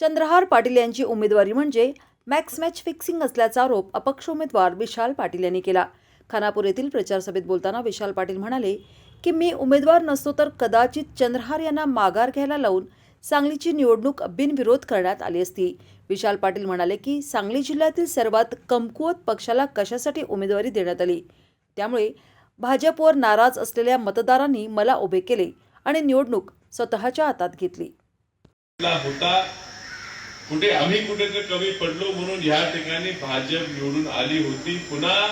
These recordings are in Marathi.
चंद्रहार पाटील यांची उमेदवारी म्हणजे मॅक्स मॅच फिक्सिंग असल्याचा आरोप अपक्ष उमेदवार विशाल पाटील यांनी केला. खानापूर येथील प्रचारसभेत बोलताना विशाल पाटील म्हणाले की मी उमेदवार नसतो तर कदाचित चंद्रहार यांना माघार घ्यायला लावून सांगलीची निवडणूक बिनविरोध करण्यात आली असती. विशाल पाटील म्हणाले की सांगली जिल्ह्यातील सर्वात कमकुवत पक्षाला कशासाठी उमेदवारी देण्यात आली? त्यामुळे भाजपवर नाराज असलेल्या मतदारांनी मला उभे केले आणि निवडणूक स्वतःच्या हातात घेतली. होता कुठे आम्ही कुठेतरी कमी पडलो म्हणून या ठिकाणी भाजप निवडून आली होती. पुन्हा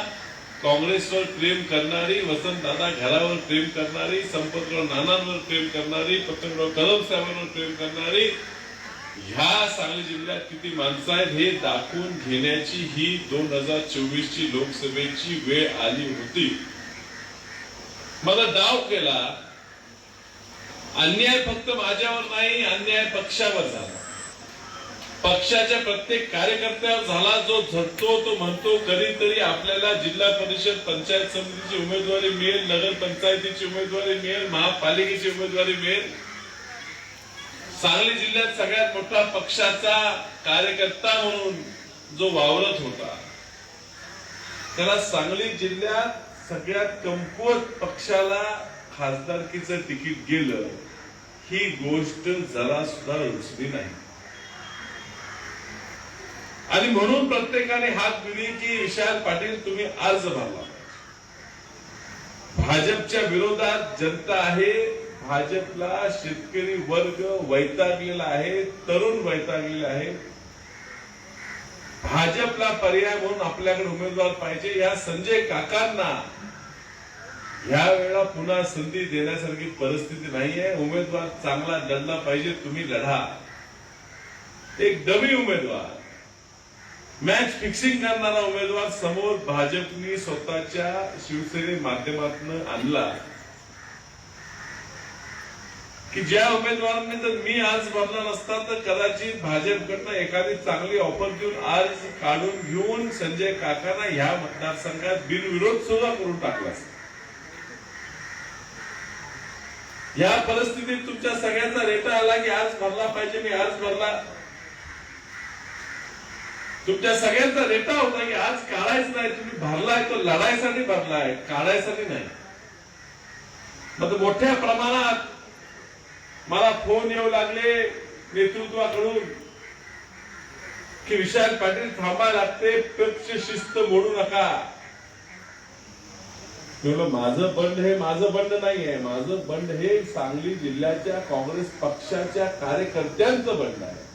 काँग्रेसवर प्रेम करणारी वसंतदादा घरावर प्रेम करणारी संपतराव नानांवर प्रेम करणारी पतंगराव कदम साहेबांवर प्रेम करणारी ह्या सांगली जिल्ह्यात किती माणसं आहेत हे दाखवून घेण्याची ही दोन हजार चोवीस ची लोकसभेची वेळ आली होती. मला दाव केला. अन्याय फक्त माझ्यावर नाही अन्याय पक्षावर झाला. पक्षाच्या प्रत्येक कार्यकर्त्यावर झाला जो झटतो तो म्हणतो कधीतरी आपल्याला जिल्हा परिषद पंचायत समितीची उमेदवारी मिळेल नगर पंचायतीची उमेदवारी मिळेल महापालिकेची उमेदवारी मिळेल. सांगली जिल्ह्यात सगळ्यात मोठा पक्षाचा कार्यकर्ता म्हणून जो वावरत होता. त्याला सांगली जिल्ह्यात सगळ्यात कमकुवत पक्षाला खासदारकीचं तिकीट गेलं. ही गोष्ट जरा सुद्धा रुचली नाही. आणि म्हणून प्रत्येकाने हात दिली की विशाल पाटील तुम्ही अर्ज भरला भाजपच्या विरोधात जनता आहे भाजपला शेतकरी वर्ग वैतागलेला आहे तरुण वैतागलेला आहे भाजपला पर्याय म्हणून आपल्याकडे उमेदवार पाहिजे या संजय काकांना ह्या वेळेला पुन्हा संधी देण्यासारखी परिस्थिती नाहीये. उमेदवार चांगला लढला पाहिजे तुम्ही लढा. एक डमी उमेदवार. मॅच फिक्सिंग करणारा उमेदवार समोर भाजपनी स्वतःच्या शिवसेने माध्यमातून आणला की ज्या उमेदवारांनी जर मी आज भरला नसता तर कदाचित भाजपकडनं एखादी चांगली ऑफर देऊन आज काढून घेऊन संजय काकांना ह्या मतदारसंघात बिनविरोध सुद्धा करून टाकला असता. या परिस्थितीत तुमच्या सगळ्यांचा रेटा आला की आज भरला पाहिजे मी आज भरला तुमच्या सगळ्यांचा रेटा होता की आज काढायच नाही तुम्ही भरलाय तो लढायसाठी भरलाय काढायसाठी नाही. मग मोठ्या प्रमाणात मला फोन येऊ लागले नेतृत्वाकडून की विशाल पाटील थांबायला लागते पक्ष शिस्त मोडू नका. माझं बंड हे माझं बंड नाही आहे माझं बंड हे सांगली जिल्ह्याच्या काँग्रेस पक्षाच्या कार्यकर्त्यांचं बंड आहे.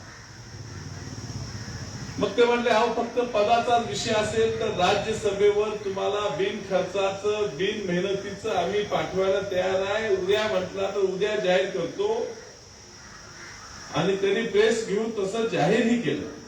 मग ते म्हणले अहो फक्त पदाचा विषय असेल तर राज्यसभेवर तुम्हाला बिन खर्चाचं बिन मेहनतीचं आम्ही पाठवायला तयार आहे. उद्या म्हटला तर उद्या जाहीर करतो. आणि त्यांनी प्रेस घेऊन तसं जाहीरही केलं.